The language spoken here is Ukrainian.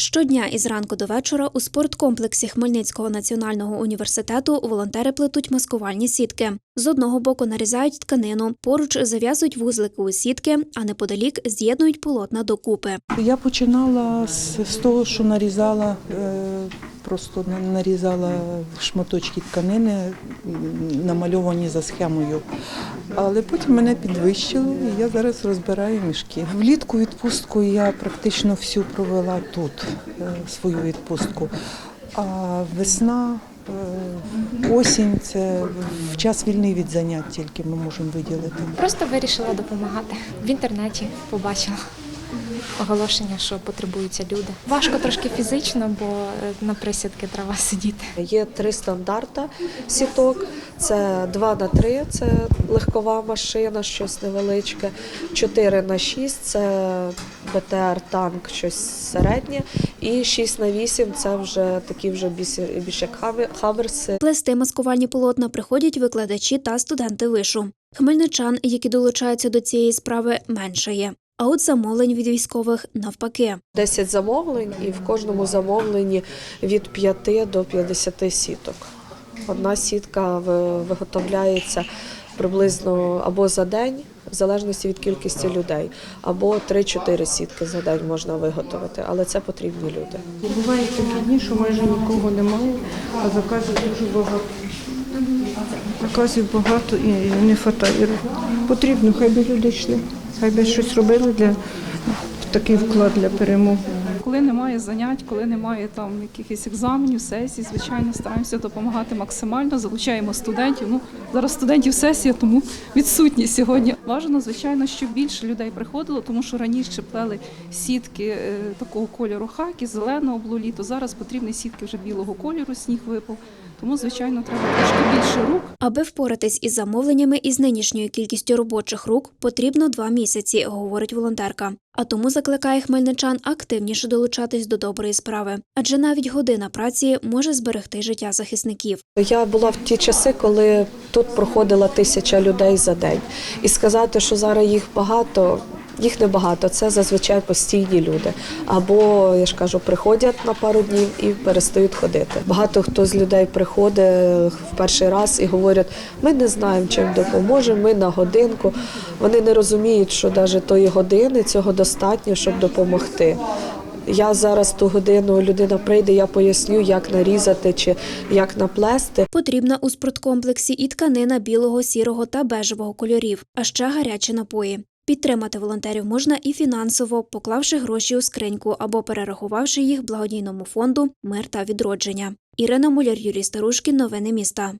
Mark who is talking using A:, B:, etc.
A: Щодня із ранку до вечора у спорткомплексі Хмельницького національного університету волонтери плетуть маскувальні сітки. З одного боку нарізають тканину, поруч зав'язують вузлики у сітки, а неподалік з'єднують полотна докупи.
B: Я починала з, того, що нарізала, е, просто на- нарізала шматочки тканини, намальовані за схемою. Але потім мене підвищило, і я зараз розбираю мішки. Влітку відпустку я практично всю провела тут, е, свою відпустку. А весна, е, осінь це в час вільний від занять тільки ми можемо виділити.
C: Просто вирішила допомагати. В інтернеті побачила оголошення, що потребуються люди. Важко трошки фізично, бо е, на присідки треба сидіти.
D: Є три стандарта сіток. Це 2 на 3 це легкова машина, щось невеличке. 4 на 6 це БТР танк, щось середнє. І 6 на 8 це вже такі вже більш, як хаверси.
A: Плести маскувальні полотна приходять викладачі та студенти вишу. Хмельничан, які долучаються до цієї справи, менше є. А от замовлень від військових навпаки.
D: 10 замовлень, і в кожному замовленні від 5 до 50 сіток. Одна сітка виготовляється приблизно або за день, в залежності від кількості людей, або 3-4 сітки за день можна виготовити, але це потрібні люди.
E: Бувають такі дні, що майже нікого немає, а заказів дуже багато. Заказів багато і не вистачає. Потрібно, хай би люди йшли, хай би щось робили для такий вклад для перемоги.
F: Коли немає занять, коли немає там якихось екзаменів, сесій, звичайно, стараємося допомагати максимально. Залучаємо студентів. Ну зараз студентів сесія, тому відсутні сьогодні. Бажано, звичайно, щоб більше людей приходило, тому що раніше плели сітки е, такого кольору хакі, зеленого було літо. Зараз потрібні сітки вже білого кольору, сніг випав. Тому, звичайно, треба трошки більше рук.
A: Аби впоратись із замовленнями із нинішньою кількістю робочих рук, потрібно два місяці, говорить волонтерка. А тому закликає хмельничан активніше долучатись до доброї справи, адже навіть година праці може зберегти життя захисників.
D: Я була в ті часи, коли тут проходила тисяча людей за день. І сказати, що зараз їх багато, їх небагато. Це зазвичай постійні люди. Або, я ж кажу, приходять на пару днів і перестають ходити. Багато хто з людей приходить в перший раз і говорять, ми не знаємо, чим допоможемо, ми на годинку. Вони не розуміють, що навіть тої години цього достатньо, щоб допомогти. Я зараз ту годину людина прийде, я поясню, як нарізати чи як наплести.
A: Потрібна у спорткомплексі і тканина білого, сірого та бежевого кольорів, а ще гарячі напої. Підтримати волонтерів можна і фінансово, поклавши гроші у скриньку або перерахувавши їх благодійному фонду Мир та відродження. Ірина Муляр, Юрій Старушкін. Новини міста.